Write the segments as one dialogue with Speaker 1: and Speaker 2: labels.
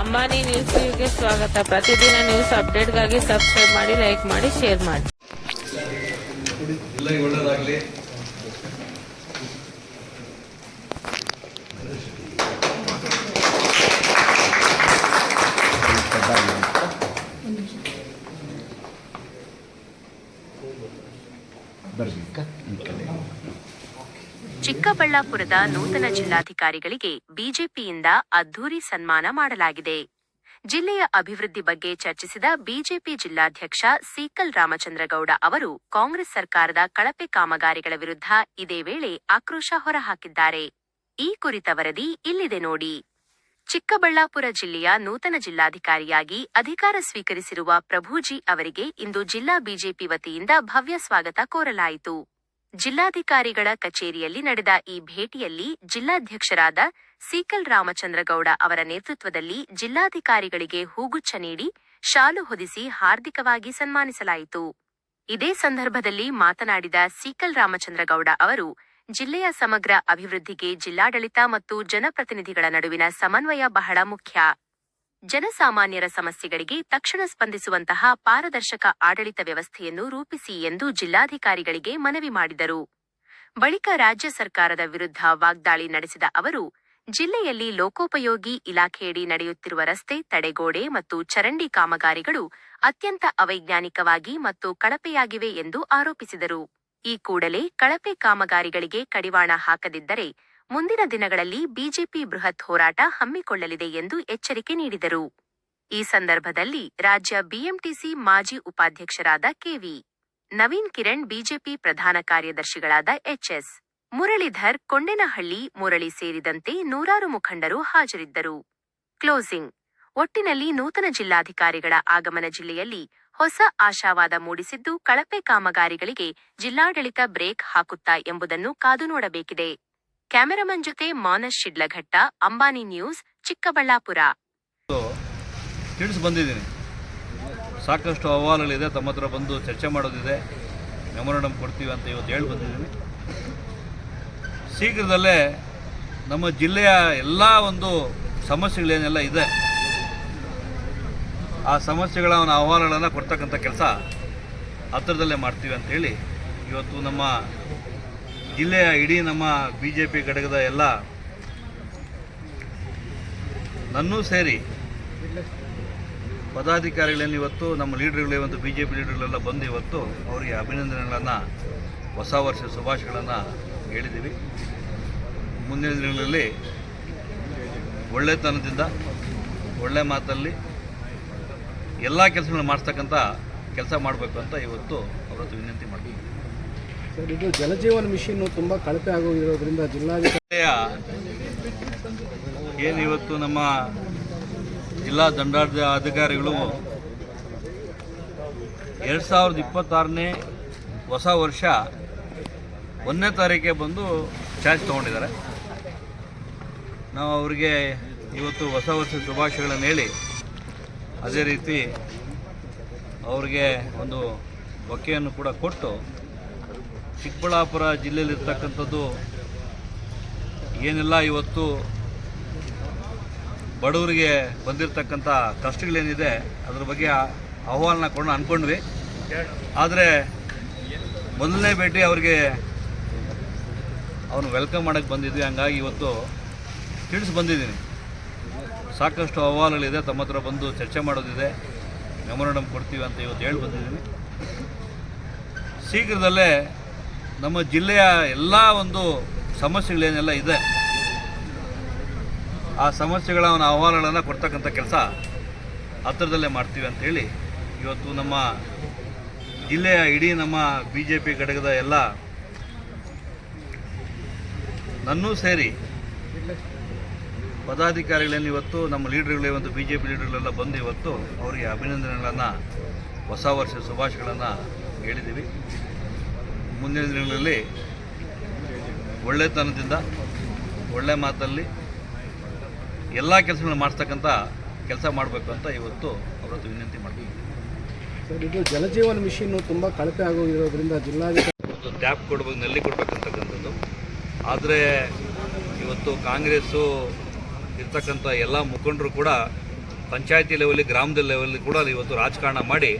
Speaker 1: ಅಂಬಾನಿ ನ್ಯೂಸ್ಗೆ ಸ್ವಾಗತ ಪ್ರತಿದಿನ ನ್ಯೂಸ್ ಅಪ್ಡೇಟ್ಗಾಗಿ ಸಬ್ಸ್ಕ್ರೈಬ್ ಮಾಡಿ ಲೈಕ್ ಮಾಡಿ ಶೇರ್ ಮಾಡಿ
Speaker 2: ಎಲ್ಲರಿಗೂ ಒಳ್ಳೆಯದಾಗಲಿ
Speaker 3: ಚಿಕ್ಕಬಳ್ಳಾಪುರದ ನೂತನ ಜಿಲ್ಲಾಧಿಕಾರಿಗಳಿಗೆ ಬಿಜೆಪಿಯಿಂದ ಅದ್ಧೂರಿ ಸನ್ಮಾನ ಮಾಡಲಾಗಿದೆ. ಜಿಲ್ಲೆಯ ಅಭಿವೃದ್ಧಿ ಬಗ್ಗೆ ಚರ್ಚಿಸಿದ ಬಿಜೆಪಿ ಜಿಲ್ಲಾಧ್ಯಕ್ಷ ಸೀಕಲ್ ರಾಮಚಂದ್ರಗೌಡ ಅವರು ಕಾಂಗ್ರೆಸ್ ಸರ್ಕಾರದ ಕಳಪೆ ಕಾಮಗಾರಿಗಳ ವಿರುದ್ಧ ಇದೇ ವೇಳೆ ಆಕ್ರೋಶ ಹೊರಹಾಕಿದ್ದಾರೆ. ಈ ಕುರಿತ ವರದಿ ಇಲ್ಲಿದೆ ನೋಡಿ. ಚಿಕ್ಕಬಳ್ಳಾಪುರ ಜಿಲ್ಲೆಯ ನೂತನ ಜಿಲ್ಲಾಧಿಕಾರಿಯಾಗಿ ಅಧಿಕಾರ ಸ್ವೀಕರಿಸಿರುವ ಪ್ರಭುಜಿ ಅವರಿಗೆ ಇಂದು ಜಿಲ್ಲಾ ಬಿಜೆಪಿ ವತಿಯಿಂದ ಭವ್ಯ ಸ್ವಾಗತ ಕೋರಲಾಯಿತು. ಜಿಲ್ಲಾಧಿಕಾರಿಗಳ ಕಚೇರಿಯಲ್ಲಿ ನಡೆದ ಈ ಭೇಟಿಯಲ್ಲಿ ಜಿಲ್ಲಾಧ್ಯಕ್ಷರಾದ ಸೀಕಲ್ ರಾಮಚಂದ್ರಗೌಡ ಅವರ ನೇತೃತ್ವದಲ್ಲಿ ಜಿಲ್ಲಾಧಿಕಾರಿಗಳಿಗೆ ಹೂಗುಚ್ಛ ನೀಡಿ ಶಾಲು ಹೊದಿಸಿ ಹಾರ್ದಿಕವಾಗಿ ಸನ್ಮಾನಿಸಲಾಯಿತು. ಇದೇ ಸಂದರ್ಭದಲ್ಲಿ ಮಾತನಾಡಿದ ಸೀಕಲ್ ರಾಮಚಂದ್ರಗೌಡ ಅವರು, ಜಿಲ್ಲೆಯ ಸಮಗ್ರ ಅಭಿವೃದ್ಧಿಗೆ ಜಿಲ್ಲಾಡಳಿತ ಮತ್ತು ಜನಪ್ರತಿನಿಧಿಗಳ ನಡುವಿನ ಸಮನ್ವಯ ಬಹಳ ಮುಖ್ಯ. ಜನಸಾಮಾನ್ಯರ ಸಮಸ್ಯೆಗಳಿಗೆ ತಕ್ಷಣ ಸ್ಪಂದಿಸುವಂತಹ ಪಾರದರ್ಶಕ ಆಡಳಿತ ವ್ಯವಸ್ಥೆಯನ್ನು ರೂಪಿಸಿ ಎಂದು ಜಿಲ್ಲಾಧಿಕಾರಿಗಳಿಗೆ ಮನವಿ ಮಾಡಿದರು. ಬಳಿಕ ರಾಜ್ಯ ಸರ್ಕಾರದ ವಿರುದ್ಧ ವಾಗ್ದಾಳಿ ನಡೆಸಿದ ಅವರು, ಜಿಲ್ಲೆಯಲ್ಲಿ ಲೋಕೋಪಯೋಗಿ ಇಲಾಖೆಯಡಿ ನಡೆಯುತ್ತಿರುವ ರಸ್ತೆ, ತಡೆಗೋಡೆ ಮತ್ತು ಚರಂಡಿ ಕಾಮಗಾರಿಗಳು ಅತ್ಯಂತ ಅವೈಜ್ಞಾನಿಕವಾಗಿ ಮತ್ತು ಕಳಪೆಯಾಗಿವೆ ಎಂದು ಆರೋಪಿಸಿದರು. ಈ ಕೂಡಲೇ ಕಳಪೆ ಕಾಮಗಾರಿಗಳಿಗೆ ಕಡಿವಾಣ ಹಾಕದಿದ್ದರೆ ಮುಂದಿನ ದಿನಗಳಲ್ಲಿ ಬಿಜೆಪಿ ಬೃಹತ್ ಹೋರಾಟ ಹಮ್ಮಿಕೊಳ್ಳಲಿದೆ ಎಂದು ಎಚ್ಚರಿಕೆ ನೀಡಿದರು. ಈ ಸಂದರ್ಭದಲ್ಲಿ ರಾಜ್ಯ ಬಿಎಂಟಿಸಿ ಮಾಜಿ ಉಪಾಧ್ಯಕ್ಷರಾದ ಕೆವಿ, ನವೀನ್ ಕಿರಣ್ ಬಿಜೆಪಿ ಪ್ರಧಾನ ಕಾರ್ಯದರ್ಶಿಗಳಾದ ಎಚ್ಎಸ್, ಮುರಳಿಧರ್ ಕೊಂಡೇನಹಳ್ಳಿ, ಮುರಳಿ ಸೇರಿದಂತೆ ನೂರಾರು ಮುಖಂಡರು ಹಾಜರಿದ್ದರು. ಕ್ಲೋಸಿಂಗ್, ಒಟ್ಟಿನಲ್ಲಿ ನೂತನ ಜಿಲ್ಲಾಧಿಕಾರಿಗಳ ಆಗಮನ ಜಿಲ್ಲೆಯಲ್ಲಿ ಹೊಸ ಆಶಾವಾದ ಮೂಡಿಸಿದ್ದು ಕಳಪೆ ಕಾಮಗಾರಿಗಳಿಗೆ ಜಿಲ್ಲಾಡಳಿತ ಬ್ರೇಕ್ ಹಾಕುತ್ತಾ ಎಂಬುದನ್ನು ಕಾದು ನೋಡಬೇಕಿದೆ. ಕ್ಯಾಮೆರಾಮನ್ ಜೊತೆ ಮಾನಸ್ ಶಿಡ್ಲಘಟ್ಟ, ಅಂಬಾನಿ ನ್ಯೂಸ್, ಚಿಕ್ಕಬಳ್ಳಾಪುರ.
Speaker 2: ಬಂದಿದ್ದೀನಿ. ಸಾಕಷ್ಟು ಅಹವಾಲುಗಳಿದೆ ತಮ್ಮ ಹತ್ರ ಬಂದು ಚರ್ಚೆ ಮಾಡೋದಿದೆ. ಮೆಮೊರಂಡಮ್ ಕೊಡ್ತೀವಿ ಅಂತ ಇವತ್ತು ಹೇಳಿ ಬಂದಿದ್ದೀನಿ. ಶೀಘ್ರದಲ್ಲೇ ನಮ್ಮ ಜಿಲ್ಲೆಯ ಎಲ್ಲ ಒಂದು ಸಮಸ್ಯೆಗಳೇನೆಲ್ಲ ಇದೆ, ಆ ಸಮಸ್ಯೆಗಳ ಅಹವಾಲುಗಳನ್ನು ಕೊಡ್ತಕ್ಕಂಥ ಕೆಲಸ ಹತ್ತಿರದಲ್ಲೇ ಮಾಡ್ತೀವಿ ಅಂತೇಳಿ ಇವತ್ತು ನಮ್ಮ ಜಿಲ್ಲೆಯ ಇಡೀ ನಮ್ಮ ಬಿ ಜೆ ಪಿ ಘಟಕದ ಎಲ್ಲ ನನ್ನೂ ಸೇರಿ ಪದಾಧಿಕಾರಿಗಳೇನು ಇವತ್ತು, ನಮ್ಮ ಲೀಡರ್ಗಳು ಇವತ್ತು ಬಿ ಜೆ ಪಿ ಲೀಡರ್ಗಳೆಲ್ಲ ಬಂದು ಇವತ್ತು ಅವರಿಗೆ ಅಭಿನಂದನೆಗಳನ್ನು, ಹೊಸ ವರ್ಷ ಶುಭಾಶಯಗಳನ್ನು ಹೇಳಿದ್ದೀವಿ. ಮುಂದಿನ ದಿನಗಳಲ್ಲಿ ಒಳ್ಳೆತನದಿಂದ, ಒಳ್ಳೆ ಮಾತಲ್ಲಿ ಎಲ್ಲ ಕೆಲಸಗಳನ್ನ ಮಾಡಿಸ್ತಕ್ಕಂಥ ಕೆಲಸ ಮಾಡಬೇಕು ಅಂತ ಇವತ್ತು ಅವರತ್ತು ವಿನಂತಿ ಮಾಡ್ತೀವಿ
Speaker 4: ಸರ್, ಇದು ಜಲಜೀವನ್ ಮಿಷನ್ ತುಂಬ ಕಳಪೆ ಆಗೋಗಿರೋದ್ರಿಂದ ಜಿಲ್ಲಾಧಿಕಾರಿ
Speaker 2: ಏನಿವತ್ತು ಏನು ಇವತ್ತು ನಮ್ಮ ಜಿಲ್ಲಾ ದಂಡಾಡ ಅಧಿಕಾರಿಗಳು ಎರಡು ಸಾವಿರದ ಇಪ್ಪತ್ತಾರನೇ ಹೊಸ ವರ್ಷ ಒಂದನೇ ತಾರೀಕೇ ಬಂದು ಚಾರ್ಜ್ ತೊಗೊಂಡಿದ್ದಾರೆ. ನಾವು ಅವರಿಗೆ ಇವತ್ತು ಹೊಸ ವರ್ಷ ಶುಭಾಶಯಗಳನ್ನು ಹೇಳಿ, ಅದೇ ರೀತಿ ಅವ್ರಿಗೆ ಒಂದು ಬೊಕ್ಕೆಯನ್ನು ಕೂಡ ಕೊಟ್ಟು ಚಿಕ್ಕಬಳ್ಳಾಪುರ ಜಿಲ್ಲೆಯಲ್ಲಿರ್ತಕ್ಕಂಥದ್ದು ಏನೆಲ್ಲ ಇವತ್ತು ಬಡವರಿಗೆ ಬಂದಿರತಕ್ಕಂಥ ಕಷ್ಟಗಳೇನಿದೆ, ಅದ್ರ ಬಗ್ಗೆ ಅಹವಾಲನ್ನ ಕೊಂಡು ಅಂದ್ಕೊಂಡ್ವಿ ಆದರೆ ಮೊದಲನೇ ಭೇಟಿ ಅವ್ರಿಗೆ ಅವನು ವೆಲ್ಕಮ್ ಮಾಡೋಕ್ಕೆ ಬಂದಿದ್ವಿ, ಹಂಗಾಗಿ ಇವತ್ತು ತಿಳಿಸಿ ಬಂದಿದ್ದೀನಿ. ಸಾಕಷ್ಟು ಅಹವಾಲುಗಳಿದೆ, ತಮ್ಮ ಹತ್ರ ಬಂದು ಚರ್ಚೆ ಮಾಡೋದಿದೆ, ಮೆಮೊರಂಡಮ್ ಕೊಡ್ತೀವಿ ಅಂತ ಇವತ್ತು ಹೇಳಿ ಬಂದಿದ್ದೀನಿ. ಶೀಘ್ರದಲ್ಲೇ ನಮ್ಮ ಜಿಲ್ಲೆಯ ಎಲ್ಲ ಒಂದು ಸಮಸ್ಯೆಗಳೇನೆಲ್ಲ ಇದೆ, ಆ ಸಮಸ್ಯೆಗಳ ಅಹವಾಲುಗಳನ್ನು ಕೊಡ್ತಕ್ಕಂಥ ಕೆಲಸ ಹತ್ತಿರದಲ್ಲೇ ಮಾಡ್ತೀವಿ ಅಂಥೇಳಿ ಇವತ್ತು ನಮ್ಮ ಜಿಲ್ಲೆಯ ಇಡೀ ನಮ್ಮ ಬಿ ಜೆ ಪಿ ಘಟಕದ ಎಲ್ಲ ನನ್ನೂ ಸೇರಿ ಪದಾಧಿಕಾರಿಗಳೇನು ಇವತ್ತು, ನಮ್ಮ ಲೀಡರ್ಗಳು ಒಂದು ಬಿ ಜೆ ಪಿ ಲೀಡರ್ಗಳೆಲ್ಲ ಬಂದು ಇವತ್ತು ಅವರಿಗೆ ಅಭಿನಂದನೆಗಳನ್ನು, ಹೊಸ ವರ್ಷ ಶುಭಾಶಯಗಳನ್ನು ಹೇಳಿದ್ದೀವಿ. ಮುಂದಿನ ದಿನಗಳಲ್ಲಿ ಒಳ್ಳೆತನದಿಂದ ಒಳ್ಳೆ ಮಾತಲ್ಲಿ ಎಲ್ಲ ಕೆಲಸಗಳನ್ನ ಮಾಡಿಸ್ತಕ್ಕಂಥ ಕೆಲಸ ಮಾಡಬೇಕು ಅಂತ ಇವತ್ತು ಅವರದ್ದು ವಿನಂತಿ ಮಾಡ್ತೀವಿ
Speaker 4: ಸರ್ ಇದು ಜಲಜೀವನ್ ಮಿಷನ್ ತುಂಬ ಕಳಪೆ ಆಗೋಗಿರೋದ್ರಿಂದ ಜಿಲ್ಲಾಧಿಕಾರಿ
Speaker 2: ಒಂದು ಟ್ಯಾಪ್ ಕೊಡ್ಬೇಕು ನಲ್ಲಿ ಕೊಡ್ಬೇಕಂತಕ್ಕಂಥದ್ದು. ಆದರೆ ಇವತ್ತು ಕಾಂಗ್ರೆಸ್ಸು ಇರ್ತಕ್ಕಂಥ ಎಲ್ಲ ಮುಖಂಡರು ಕೂಡ ಪಂಚಾಯತಿ ಲೆವೆಲ್ಲಿ ಗ್ರಾಮದ ಲೆವೆಲ್ಲಿ ಕೂಡ ಇವತ್ತು ರಾಜಕಾರಣ ಮಾಡಿ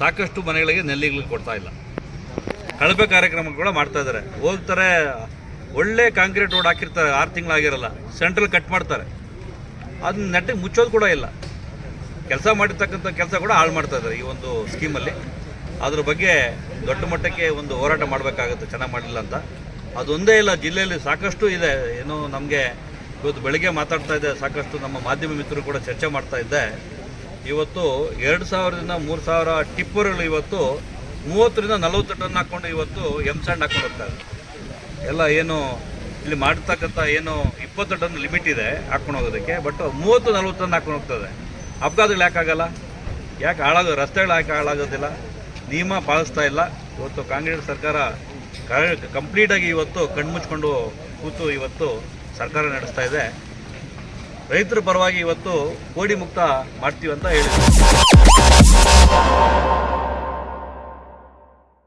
Speaker 2: ಸಾಕಷ್ಟು ಮನೆಗಳಿಗೆ ನೆಲ್ಲಿಗಳು ಕೊಡ್ತಾ ಇಲ್ಲ. ಕಳಪೆ ಕಾರ್ಯಕ್ರಮ ಕೂಡ ಮಾಡ್ತಾ ಇದ್ದಾರೆ ಹೋಗ್ತಾರೆ, ಒಳ್ಳೆ ಕಾಂಕ್ರೀಟ್ ರೋಡ್ ಹಾಕಿರ್ತಾರೆ, ಆರು ತಿಂಗಳಾಗಿರಲ್ಲ, ಸೆಂಟ್ರಲ್ ಕಟ್ ಮಾಡ್ತಾರೆ. ಅದನ್ನ ನೆಟ್ಟಿಗೆ ಮುಚ್ಚೋದು ಕೂಡ ಇಲ್ಲ. ಕೆಲಸ ಮಾಡಿರ್ತಕ್ಕಂಥ ಕೆಲಸ ಕೂಡ ಹಾಳು ಮಾಡ್ತಾ ಇದ್ದಾರೆ ಈ ಒಂದು ಸ್ಕೀಮಲ್ಲಿ. ಅದ್ರ ಬಗ್ಗೆ ದೊಡ್ಡ ಮಟ್ಟಕ್ಕೆ ಒಂದು ಹೋರಾಟ ಮಾಡಬೇಕಾಗುತ್ತೆ, ಚೆನ್ನಾಗಿ ಮಾಡಿಲ್ಲ ಅಂತ. ಅದೊಂದೇ ಇಲ್ಲ, ಜಿಲ್ಲೆಯಲ್ಲಿ ಸಾಕಷ್ಟು ಇದೆ. ಏನು ನಮಗೆ ಇವತ್ತು ಬೆಳಗ್ಗೆ ಮಾತಾಡ್ತಾ ಇದ್ದೆ, ಸಾಕಷ್ಟು ನಮ್ಮ ಮಾಧ್ಯಮ ಮಿತ್ರರು ಕೂಡ ಚರ್ಚೆ ಮಾಡ್ತಾ ಇದ್ದೆ. ಇವತ್ತು ಎರಡು ಸಾವಿರದಿಂದ ಮೂರು ಸಾವಿರ ಟಿಪ್ಪರ್ಗಳು ಇವತ್ತು ಮೂವತ್ತರಿಂದ ನಲವತ್ತು ಟನ್ ಹಾಕ್ಕೊಂಡು ಇವತ್ತು ಎಂ ಸ್ಯಾಂಡ್ ಹಾಕೊಂಡು ಹೋಗ್ತಾರೆ ಎಲ್ಲ ಏನು ಇಲ್ಲಿ ಮಾಡ್ತಕ್ಕಂಥ ಏನು ಇಪ್ಪತ್ತು ಟನ್ ಲಿಮಿಟ್ ಇದೆ ಹಾಕೊಂಡು ಹೋಗೋದಕ್ಕೆ, ಬಟ್ ಮೂವತ್ತು ನಲ್ವತ್ತು ಟನ್ ಹಾಕೊಂಡು ಹೋಗ್ತದೆ ಅಪಘಾತಗಳು ಯಾಕಾಗಲ್ಲ ಯಾಕೆ ಹಾಳಾಗೋ, ರಸ್ತೆಗಳು ಯಾಕೆ ಹಾಳಾಗೋದಿಲ್ಲ? ನಿಯಮ ಪಾಲಿಸ್ತಾ ಇಲ್ಲ. ಇವತ್ತು ಕಾಂಗ್ರೆಸ್ ಸರ್ಕಾರ ಕಂಪ್ಲೀಟಾಗಿ ಇವತ್ತು ಕಣ್ಮುಚ್ಕೊಂಡು ಕೂತು ಇವತ್ತು ಸರ್ಕಾರ ನಡೆಸ್ತಾ ಇದೆ. ರೈತರ ಪರವಾಗಿ ಇವತ್ತು ಕೋಡಿ ಮುಕ್ತ ಮಾಡ್ತೀವಿ ಅಂತ ಹೇಳಿದ್ರು.